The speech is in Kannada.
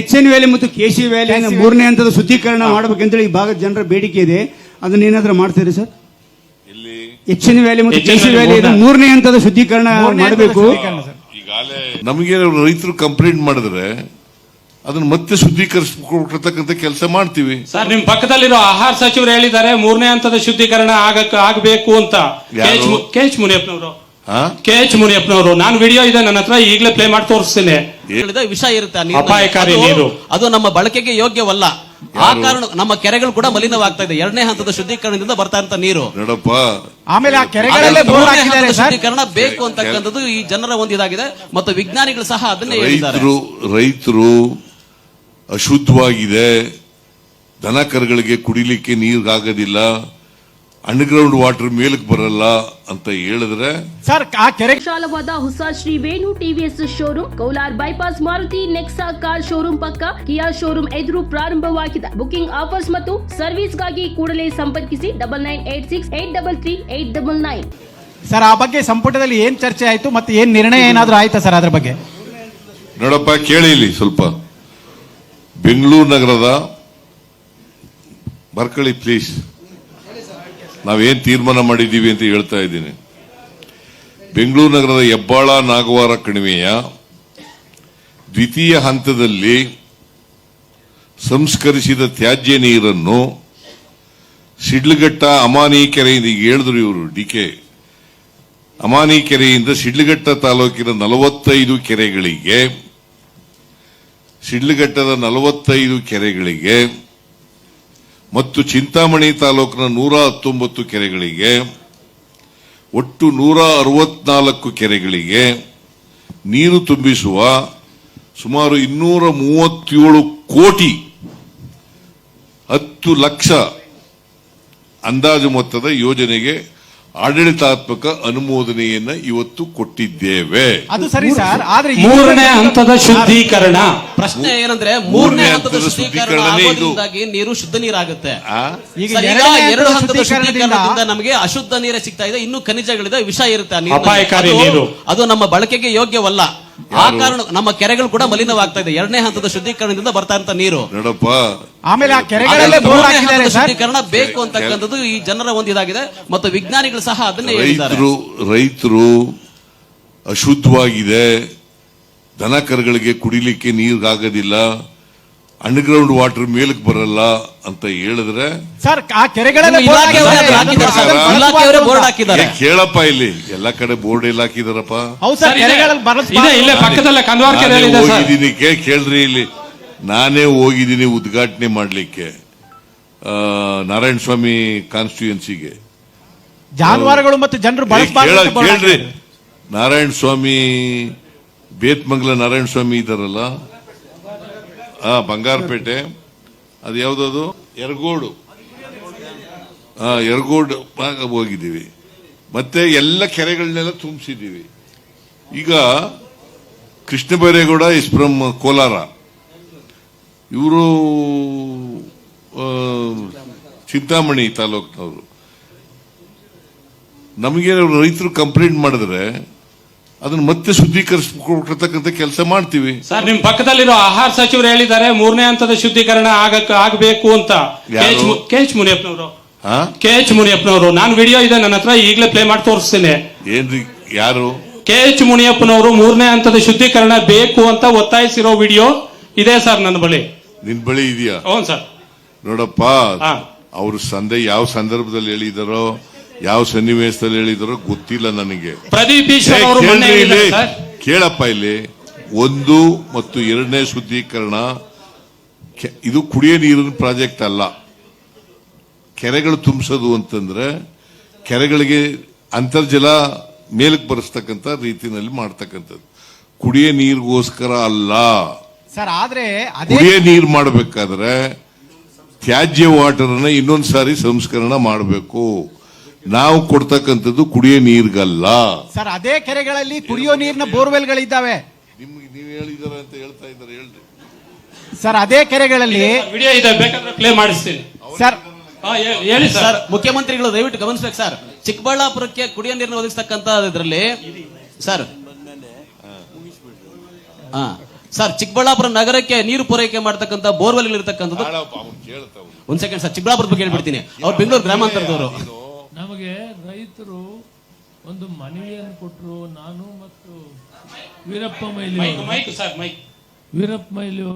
ಎಚ್ ಎನ್ ವ್ಯಾಲಿ ಮತ್ತು ಕೆಸಿ ವ್ಯಾಲಿ. ಮೂರನೇ ಹಂತದ ಶುದ್ಧೀಕರಣ ಮಾಡಬೇಕಂತೇಳಿ ಈ ಭಾಗದ ಜನರ ಬೇಡಿಕೆ ಇದೆ. ಅದನ್ನ ಏನಾದ್ರೂ ಮಾಡ್ತೀರಿ ಸರ್? ಇಲ್ಲಿ ಎಚ್ ಎನ್ ವ್ಯಾಲಿ ಮತ್ತು ಕೆ ಕೆಸಿ ವ್ಯಾಲಿ ಮೂರನೇ. ಹಂತದ ಶುದ್ಧೀಕರಣ ಮಾಡಬೇಕು. ಈಗಾಗಲೇ ನಮಗೆ ರೈತರು ಕಂಪ್ಲೇಂಟ್ ಮಾಡಿದ್ರೆ ಅದನ್ನ ಮತ್ತೆ ಶುದ್ಧೀಕರಿಸ್ಕೊಳ್ತಕ್ಕಂಥ ಕೆಲಸ ಮಾಡ್ತೀವಿ. ಸರ್ ನಿಮ್ ಪಕ್ಕದಲ್ಲಿರೋ ಆಹಾರ ಸಚಿವರು ಹೇಳಿದ್ದಾರೆ ಮೂರನೇ ಹಂತದ ಶುದ್ಧೀಕರಣ ಆಗಬೇಕು ಆಗ್ಬೇಕು ಅಂತ? ಕೆ ಎಚ್ ಮುನಿಯಪ್ಪನವರು. ಕೆ ಎಚ್ ಮುನಿಯಪ್ಪನವರು ನಾನು ವಿಡಿಯೋ ಇದೆ ನನ್ನ ಹತ್ರ ಈಗಲೇ ಪ್ಲೇ ಮಾಡಿ ತೋರಿಸ್ತೇನೆ. ಹೇಳಿದ ವಿಷ ಇರುತ್ತೆ ಆ ನೀರಿನಲ್ಲಿ. ಅಪಾಯಕಾರಿ ಅದು- ನೀರು. ಅದು ನಮ್ಮ ಬಳಕೆಗೆ ಯೋಗ್ಯವಲ್ಲ. ಆ ಕಾರಣ ನಮ್ಮ ಕೆರೆಗಳು ಕೂಡ ಮಲಿನವಾಗ್ತಾ ಇದೆ. ಎರಡನೇ ಹಂತದ ಶುದ್ಧೀಕರಣದಿಂದ ಬರ್ತಾ ಇರುವಂತ ನೀರು. ನೋಡಪ್ಪ. ಆಮೇಲೆ ಆ ಕೆರೆಗಳಲ್ಲೇ ಬೋರ್ ಮೂರನೇ ಹಾಕಿದ್ದಾರೆ ಹಂತದ ಸರ್. ಶುದ್ಧೀಕರಣ ಬೇಕು ಅಂತಕ್ಕಂಥದ್ದು ಈ ಜನರ ಒಂದು ಇದಾಗಿದೆ. ಮತ್ತು ವಿಜ್ಞಾನಿಗಳು ಸಹ ಅದನ್ನೇ ಹೇಳಿದ್ದಾರೆ. ರೈತರು ರೈತರು ಅಶುದ್ಧವಾಗಿದೆ. ದನ ಕರುಗಳಿಗೆ ಕುಡಿಲಿಕ್ಕೆ ನೀರಾಗೋದಿಲ್ಲ ಅಂಡರ್ಗ್ರೌಂಡ್ ವಾಟರ್ ಮೇಲಕ್ಕೆ ಬರಲ್ಲ ಅಂತ ಹೇಳಿದ್ರೆ ಸರ್ ಆ ಕೆರೆ ವಿಶಾಲವಾದ ಹೊಸ Shri Venu TVS showroom Kolar bypass Maruti Nexa car showroom ಪಕ್ಕ ಕಿಯಾ ಶೋರೂಮ್ ಎದುರು ಪ್ರಾರಂಭವಾಗಿದೆ. ಬುಕಿಂಗ್ ಆಫರ್ಸ್ ಮತ್ತು ಸರ್ವಿಸ್ಗಾಗಿ ಕೂಡಲೇ ಸಂಪರ್ಕಿಸಿ double nine eight six eight double three eight double nine sir ಆ ಬಗ್ಗೆ ಸಂಪುಟದಲ್ಲಿ ಏನ್ ಚರ್ಚೆ ಆಯ್ತು ಮತ್ತೆ ಏನ್ ನಿರ್ಣಯ ಏನಾದ್ರೂ ಆಯ್ತಾ ಸರ್ ಅದ್ರ ಬಗ್ಗೆ? ನೋಡಪ್ಪ ಕೇಳಿ ಇಲ್ಲಿ ಸ್ವಲ್ಪ. ಬೆಂಗಳೂರು ನಗರದ ಬರ್ಕಳಿ ಪ್ಲೀಸ್ ನಾವೇನ್ ತೀರ್ಮಾನ ಮಾಡಿದ್ದೀವಿ ಅಂತ ಹೇಳ್ತಾ ಇದ್ದೀನಿ. ಬೆಂಗಳೂರು ನಗರದ ಹೆಬ್ಬಾಳ ನಾಗವಾರ ಕಣಿವೆಯ ದ್ವಿತೀಯ ಹಂತದಲ್ಲಿ ಸಂಸ್ಕರಿಸಿದ ತ್ಯಾಜ್ಯ ನೀರನ್ನು ಸಿಡ್ಲಘಟ್ಟ ಅಮಾನಿ ಕೆರೆಯಿಂದ ಈಗ ಹೇಳಿದ್ರು ಇವರು, ಡಿ ಕೆ. ಅಮಾನಿ ಕೆರೆಯಿಂದ ಸಿಡ್ಲಘಟ್ಟ ತಾಲೂಕಿನ ನಲವತ್ತೈದು ಕೆರೆಗಳಿಗೆ ಸಿಡ್ಲಘಟ್ಟದ ನಲವತ್ತೈದು ಕೆರೆಗಳಿಗೆ ಮತ್ತು ಚಿಂತಾಮಣಿ ತಾಲೂಕಿನ ನೂರ ಹತ್ತೊಂಬತ್ತು ಕೆರೆಗಳಿಗೆ, ಒಟ್ಟು ನೂರ ಅರವತ್ನಾಲ್ಕು ಕೆರೆಗಳಿಗೆ ನೀರು ತುಂಬಿಸುವ ಸುಮಾರು ಇನ್ನೂರ ಮೂವತ್ತೇಳು ಕೋಟಿ ಹತ್ತು ಲಕ್ಷ ಅಂದಾಜು ಮೊತ್ತದ ಯೋಜನೆಗೆ ಆಡಳಿತಾತ್ಮಕ ಅನುಮೋದನೆಯನ್ನ ಇವತ್ತು ಕೊಟ್ಟಿದ್ದೇವೆ ಅದು ಸರಿ ಸರ್ ಆದ್ರೆ ಈ- ಮೂರನೇ ಹಂತದ ಶುದ್ಧೀಕರಣ ಪ್ರಶ್ನೆ ಏನಂದ್ರೆ ಮೂರನೇ ಮೂರನೇ ಹಂತದ ಹಂತದ ಶುದ್ಧೀಕರಣ ಶುದ್ಧೀಕರಣನೇ ಇದು. ಆಗೋದ್ರಿಂದಾಗಿ ನೀರು ಶುದ್ಧ ನೀರಾಗುತ್ತೆ? ಈಗ ಸರ್, ಈಗ ಎರಡನೇ ಎರಡು ಹಂತದ ಹಂತದ ಶುದ್ಧೀಕರಣದಿಂದ ಶುದ್ಧೀಕರಣದಿಂದ ನಮಗೆ ಅಶುದ್ಧ ನೀರೇ ಸಿಗ್ತಾ ಇದೆ ಇನ್ನು ಖನಿಜಗಳಿದೆ ವಿಷ ಇರುತ್ತೆ ಆ ನೀರಿನಲ್ಲಿ. ಅಪಾಯಕಾರಿ ಅದು- ನೀರು. ಅದು ನಮ್ಮ ಬಳಕೆಗೆ ಯೋಗ್ಯವಲ್ಲ ಆ ಕಾರಣ ನಮ್ಮ ಕೆರೆಗಳು ಕೂಡ ಮಲಿನವಾಗ್ತಾ ಇದೆ. ಎರಡನೇ ಹಂತದ ಶುದ್ಧೀಕರಣದಿಂದ ಬರ್ತಾ ಇರುವಂತ ನೀರು. ನೋಡಪ್ಪ. ಆಮೇಲೆ ಆ ಕೆರೆಗಳಲ್ಲೇ ಬೋರ್ ಮೂರನೇ ಹಾಕಿದ್ದಾರೆ ಸರ್. ಶುದ್ಧೀಕರಣ ಬೇಕು ಅಂತಕ್ಕಂಥದ್ದು ಈ ಜನರ ಒಂದು ಇದಾಗಿದೆ. ಮತ್ತು ವಿಜ್ಞಾನಿಗಳು ಸಹ ಅದನ್ನೇ ಹೇಳಿದ್ದಾರೆ. ರೈತರು ರೈತರು ಅಶುದ್ಧವಾಗಿದೆ. ದನ ಕರುಗಳಿಗೆ ಕುಡಿಲಿಕ್ಕೆ ನೀರಾಗೋದಿಲ್ಲ ಅಂಡರ್ಗ್ರೌಂಡ್ ವಾಟರ್ ಮೇಲಕ್ಕೆ ಬರಲ್ಲ ಅಂತ ಹೇಳಿದ್ರೆ ಸರ್ ಆ ಕೆರೆಗಳಲ್ಲೇ ಬೋರ್ಡ್ ಹಾಕಿದ್ದಾರೆ. ಕೇಳಪ್ಪ ಇಲ್ಲಿ. ಎಲ್ಲ ಕಡೆ ಬೋರ್ಡ್ ಎಲ್ಲ ಹಾಕಿದಾರಪ್ಪ. ಹೌದು ಸರ್ ಕೆರೆಗಳಲ್ಲಿ ಇದೆ ಇಲ್ಲೇ ಪಕ್ಕದಲ್ಲೇ ಕಂದವಾರ ನಾನೇ ಕೆರೆಯಲ್ಲಿ ಇದೆ ಸರ್. ಹೋಗಿದ್ದೀನಿ ಕೇಳ್ರಿ ಇಲ್ಲಿ. ನಾನೇ ಹೋಗಿದ್ದೀನಿ ಉದ್ಘಾಟನೆ ಮಾಡ್ಲಿಕ್ಕೆ. ಆ, ನಾರಾಯಣ ಸ್ವಾಮಿ ಕಾನ್ಸ್ಟಿಟ್ಯೂಯನ್ಸಿಗೆ ಜಾನುವಾರುಗಳು ಮತ್ತು ಜನರು ಬಳಸಬಾರ್ದು ಕೇಳ್ರಿ. ನಾರಾಯಣ ಸ್ವಾಮಿ ಬೇತ್ಮಂಗಲ ನಾರಾಯಣ ಸ್ವಾಮಿ ಇದಾರಲ್ಲ ಬಂಗಾರಪೇಟೆ. ಅದು ಯಾವ್ದದು? ಎರಗೋಡು ಭಾಗ ಹೋಗಿದ್ದೀವಿ. ಮತ್ತೆ ಎಲ್ಲ ಕೆರೆಗಳನ್ನೆಲ್ಲ ತುಂಬಿಸಿದ್ದೀವಿ. ಈಗ ಕೃಷ್ಣ ಬೈರೇಗೌಡ ಇಸ್ ಫ್ರಮ್ ಕೋಲಾರ. ಇವರು ಚಿಂತಾಮಣಿ ತಾಲೂಕಿನವರು. ನಮಗೆ ರೈತರು ಕಂಪ್ಲೇಂಟ್ ಮಾಡಿದ್ರೆ ಅದನ್ನ ಮತ್ತೆ ಶುದ್ಧೀಕರಿಸ್ಕೊಳ್ತಕ್ಕಂಥ ಕೆಲಸ ಮಾಡ್ತೀವಿ. ಸರ್ ನಿಮ್ ಪಕ್ಕದಲ್ಲಿರೋ ಆಹಾರ ಸಚಿವರು ಹೇಳಿದ್ದಾರೆ ಮೂರನೇ ಹಂತದ ಶುದ್ಧೀಕರಣ ಆಗಕ್ಕೆ ಆಗಬೇಕು ಅಂತ. ಯಾರು? ಕೆ ಎಚ್ ಮುನಿಯಪ್ಪನವರು. ಹಾ? ಕೆ ಎಚ್ ಮುನಿಯಪ್ಪನವರು. ನಾನು ವಿಡಿಯೋ ಇದೆ ನನ್ನ ಹತ್ರ ಈಗಲೇ ಪ್ಲೇ ಮಾಡಿ ತೋರಿಸ್ತೇನೆ. ಏನ್ರಿ ಯಾರು? ಕೆ ಎಚ್ ಮುನಿಯಪ್ಪನವರು ಮೂರನೇ ಹಂತದ ಶುದ್ಧೀಕರಣ ಬೇಕು ಅಂತ ಒತ್ತಾಯಿಸಿರೋ ವಿಡಿಯೋ ಇದೆ ಸರ್ ನನ್ನ ಬಳಿ. ನಿನ್ ಬಳಿ ಇದೆಯಾ? ಹೌದು ಸರ್. ನೋಡಪ್ಪ ಹಾ. ಅವರು ಸಂದೇ ಯಾವ ಸಂದರ್ಭದಲ್ಲಿ ಹೇಳಿದಾರೋ ಯಾವ ಸನ್ನಿವೇಶದಲ್ಲಿ ಹೇಳಿದ್ರು ಗೊತ್ತಿಲ್ಲ ನನಗೆ. ಪ್ರದೀಪ್ ಏ, ಈಶ್ವರ್ ಅವರು ಮೊನ್ನೆ ಕೇಳ್ರಿ ಇಲ್ಲಿ? ಹೇಳಿದ್ದಾರೆ ಸರ್? ಕೇಳಪ್ಪ ಇಲ್ಲಿ. ಒಂದು ಮತ್ತು ಎರಡನೇ ಶುದ್ಧೀಕರಣ ಕೆ- ಇದು ಕುಡಿಯೋ ನೀರಿನ ಪ್ರಾಜೆಕ್ಟ್ ಅಲ್ಲ. ಕೆರೆಗಳು ತುಂಬಿಸೋದು ಅಂತಂದ್ರೆ ಕೆರೆಗಳಿಗೆ ಅಂತರ್ಜಲ ಮೇಲಕ್ಕೆ ಬರೆಸ್ತಕ್ಕಂಥ ರೀತಿನಲ್ಲಿ ಮಾಡ್ತಕ್ಕಂಥದ್ದು. ಕುಡಿಯ ನೀರಿಗೋಸ್ಕರ ಅಲ್ಲ. ಸರ್ ಆದ್ರೆ ಅದೇ ಕುಡಿಯೋ ನೀರು ಮಾಡಬೇಕಾದ್ರೆ ತ್ಯಾಜ್ಯ ವಾಟರ್ ಅನ್ನ ಇನ್ನೊಂದ್ ಸಾರಿ ಸಂಸ್ಕರಣ ಮಾಡಬೇಕು. ನಾವು ಕೊಡ್ತಕ್ಕಂಥದ್ದು ಕುಡಿಯೋ ನೀರ್ಗಲ್ಲ. ಸರ್ ಅದೇ ಕೆರೆಗಳಲ್ಲಿ ಕುಡಿಯೋ ನೀರಿನ ಬೋರ್ವೆಲ್ಗಳಿದ್ದಾವೆ. ನಿಮ್ಗೆ ನೀವು ಹೇಳಿದಾರ ಅಂತ ಹೇಳ್ತಾ ಇದ್ದಾರೆ ಹೇಳ್ರಿ. ಸರ್ ಅದೇ ಕೆರೆಗಳಲ್ಲಿ ವಿಡಿಯೋ ಇದೆ ಬೇಕಾದ್ರೆ ಪ್ಲೇ ಸರ್ ಹೇಳಿ ಸರ್. ಮುಖ್ಯಮಂತ್ರಿಗಳು ದಯವಿಟ್ಟು ಗಮನಿಸ್ಬೇಕು ಸರ್. ಚಿಕ್ಕಬಳ್ಳಾಪುರಕ್ಕೆ ಕುಡಿಯೋ ನೀರನ್ನು ಒದಗಿಸ್ತಕ್ಕಂತ ಇದರಲ್ಲಿ ಸರ್ ಹಾ ಸರ್ ಚಿಕ್ಕಬಳ್ಳಾಪುರ ನಗರಕ್ಕೆ ನೀರು ಪೂರೈಕೆ ಮಾಡ್ತಕ್ಕಂಥ ಬೋರ್ವೆಲ್ ಇರ್ತಕ್ಕಂಥದ್ದು ಒಂದ್ ಸೆಕೆಂಡ್ ಸರ್ ಚಿಕ್ಕಬಳ್ಳಾಪುರ ಬಗ್ಗೆ ಹೇಳ್ಬಿಡ್ತೀನಿ. ಅವ್ರು ಬೆಂಗಳೂರು ಗ್ರಾಮಾಂತರದವರು. ನಮಗೆ ರೈತರು ಒಂದು ಮನವಿಯನ್ನು ಕೊಟ್ಟರು ನಾನು ಮತ್ತು ವೀರಪ್ಪ ಮೈಲಿ ವೀರಪ್ಪ ಮೈಲಿ ಅವರು